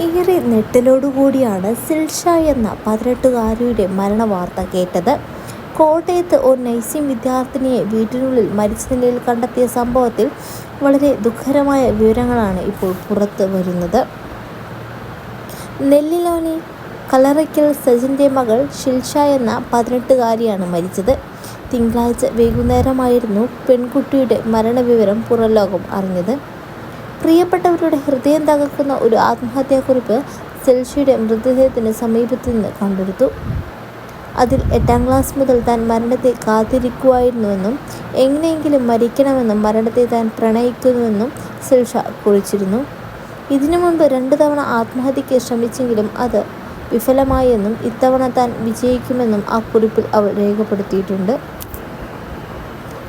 ഏറെ ഞെട്ടലോടുകൂടിയാണ് സിൽഷ എന്ന പതിനെട്ടുകാരിയുടെ മരണ വാർത്ത കേട്ടത്. കോട്ടയത്ത് ഒരു നഴ്സിംഗ് വിദ്യാർത്ഥിനിയെ വീട്ടിനുള്ളിൽ മരിച്ച നിലയിൽ കണ്ടെത്തിയ സംഭവത്തിൽ വളരെ ദുഃഖകരമായ വിവരങ്ങളാണ് ഇപ്പോൾ പുറത്തു വരുന്നത്. നെല്ലിലോനി കലറയ്ക്കൽ സജിന്റെ മകൾ ഷിൽഷ എന്ന പതിനെട്ടുകാരിയാണ് മരിച്ചത്. തിങ്കളാഴ്ച വൈകുന്നേരമായിരുന്നു പെൺകുട്ടിയുടെ മരണവിവരം പുറംലോകം അറിഞ്ഞത്. പ്രിയപ്പെട്ടവരുടെ ഹൃദയം തകർക്കുന്ന ഒരു ആത്മഹത്യാക്കുറിപ്പ് സെൽഷിയുടെ മൃതദേഹത്തിന് സമീപത്തു നിന്ന് കണ്ടെടുത്തു. അതിൽ എട്ടാം ക്ലാസ് മുതൽ താൻ മരണത്തെ കാത്തിരിക്കുമായിരുന്നുവെന്നും എങ്ങനെയെങ്കിലും മരിക്കണമെന്നും മരണത്തെ താൻ പ്രണയിക്കുന്നുവെന്നും സെൽഷ കുറിച്ചിരുന്നു. ഇതിനു മുൻപ് രണ്ടു തവണ ആത്മഹത്യയ്ക്ക് ശ്രമിച്ചെങ്കിലും അത് വിഫലമായെന്നും ഇത്തവണ താൻ വിജയിക്കുമെന്നും ആ കുറിപ്പിൽ അവൾ രേഖപ്പെടുത്തിയിട്ടുണ്ട്.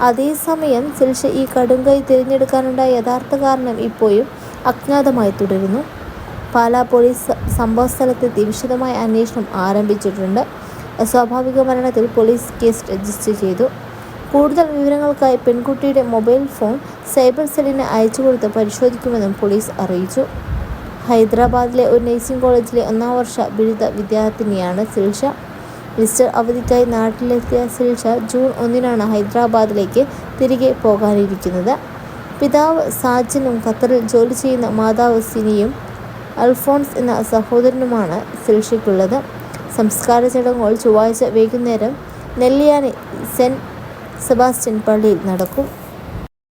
അതേസമയം സിൽഷ ഈ കടുംകൈ തിരഞ്ഞെടുക്കാനുണ്ടായ യഥാർത്ഥ കാരണം ഇപ്പോഴും അജ്ഞാതമായി തുടരുന്നു. പാലാ പോലീസ് സംഭവസ്ഥലത്തെത്തി വിശദമായ അന്വേഷണം ആരംഭിച്ചിട്ടുണ്ട്. സ്വാഭാവിക മരണത്തിൽ പോലീസ് കേസ് രജിസ്റ്റർ ചെയ്തു. കൂടുതൽ വിവരങ്ങൾക്കായി പെൺകുട്ടിയുടെ മൊബൈൽ ഫോൺ സൈബർ സെല്ലിന് അയച്ചു കൊടുത്ത് പരിശോധിക്കുമെന്നും പോലീസ് അറിയിച്ചു. ഹൈദരാബാദിലെ ഒരു നഴ്സിംഗ് കോളേജിലെ ഒന്നാം വർഷ ബിരുദ വിദ്യാർത്ഥിനിയാണ് സിൽഷ. ഈസ്റ്റർ അവധിക്കായി നാട്ടിലെത്തിയ ശ്രീഷ ജൂൺ ഒന്നിനാണ് ഹൈദരാബാദിലേക്ക് തിരികെ പോകാനിരിക്കുന്നത്. പിതാവ് സാജനും ഖത്തറിൽ ജോലി ചെയ്യുന്ന മാതാവ് സിനിയും അൽഫോൺസ് എന്ന സഹോദരനുമാണ് ശ്രീഷയ്ക്കുള്ളത് സംസ്കാര ചടങ്ങുകൾ ചൊവ്വാഴ്ച വൈകുന്നേരം നെല്ലിയാനി സെന്റ് സെബാസ്റ്റ്യൻ പള്ളിയിൽ നടക്കും.